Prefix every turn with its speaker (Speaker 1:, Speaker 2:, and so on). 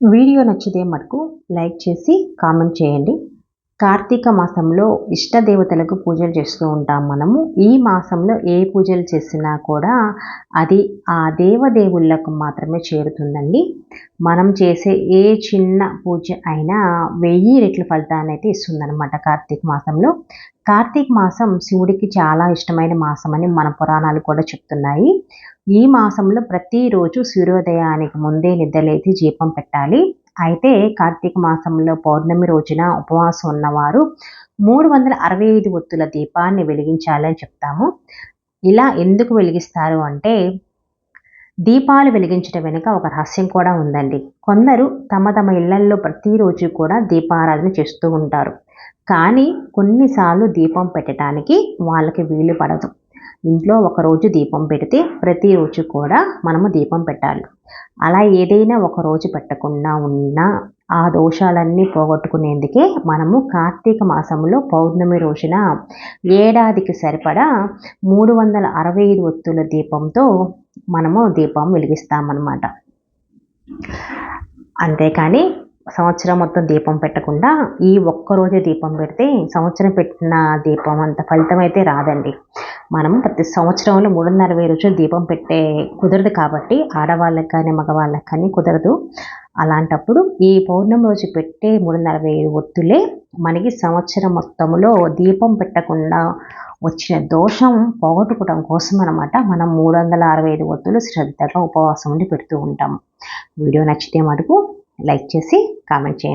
Speaker 1: Video నచ్చితే మటుకు like చేసి కామెంట్ చేయండి. కార్తీక మాసంలో ఇష్ట దేవతలకు పూజలు చేస్తూ ఉంటాం మనము. ఈ మాసంలో ఏ పూజలు చేసినా కూడా అది ఆ దేవదేవుళ్ళకు మాత్రమే చేరుతుందండి. మనం చేసే ఏ చిన్న పూజ అయినా వెయ్యి రెట్ల ఫలితాన్ని అయితే ఇస్తుందన్నమాట కార్తీక మాసంలో. కార్తీక మాసం శివుడికి చాలా ఇష్టమైన మాసం అని మన పురాణాలు కూడా చెప్తున్నాయి. ఈ మాసంలో ప్రతిరోజు సూర్యోదయానికి ముందే నిద్రలేచి దీపం పెట్టాలి. అయితే కార్తీక మాసంలో పౌర్ణమి రోజున ఉపవాసం ఉన్నవారు మూడు వందల అరవై ఐదు ఒత్తుల దీపాన్ని వెలిగించాలని చెప్తాము. ఇలా ఎందుకు వెలిగిస్తారు అంటే దీపాలు వెలిగించడం వెనుక ఒక రహస్యం కూడా ఉందండి. కొందరు తమ తమ ఇళ్ళల్లో ప్రతిరోజు కూడా దీపారాధన చేస్తూ ఉంటారు. కానీ కొన్నిసార్లు దీపం పెట్టడానికి వాళ్ళకి వీలు పడదు. ఇంట్లో ఒకరోజు దీపం పెడితే ప్రతిరోజు కూడా మనము దీపం పెట్టాలి. అలా ఏదైనా ఒక రోజు పెట్టకుండా ఉన్నా ఆ దోషాలన్నీ పోగొట్టుకునేందుకే మనము కార్తీక మాసంలో పౌర్ణమి రోజున ఏడాదికి సరిపడా మూడు వందల అరవై ఐదు ఒత్తుల దీపంతో మనము దీపం వెలిగిస్తామన్నమాట. అంతేకాని సంవత్సరం మొత్తం దీపం పెట్టకుండా ఈ ఒక్కరోజే దీపం పెడితే సంవత్సరం పెట్టిన దీపం అంత ఫలితం అయితే రాదండి. మనం ప్రతి సంవత్సరంలో మూడు అరవై రోజులు దీపం పెట్టే కుదరదు కాబట్టి ఆడవాళ్ళకి కానీ మగవాళ్ళకి కానీ కుదరదు. అలాంటప్పుడు ఈ పౌర్ణమి రోజు పెట్టే మూడు వందల అరవై ఐదు ఒత్తులే మనకి సంవత్సరం మొత్తంలో దీపం పెట్టకుండా వచ్చిన దోషం పోగొట్టుకోవడం కోసం అనమాట మనం మూడు వందల అరవై ఐదు ఒత్తులు శ్రద్ధగా ఉపవాసం ఉండి పెడుతూ ఉంటాం. వీడియో నచ్చితే మటుకు లైక్ చేసి కామెంట్ చేయండి.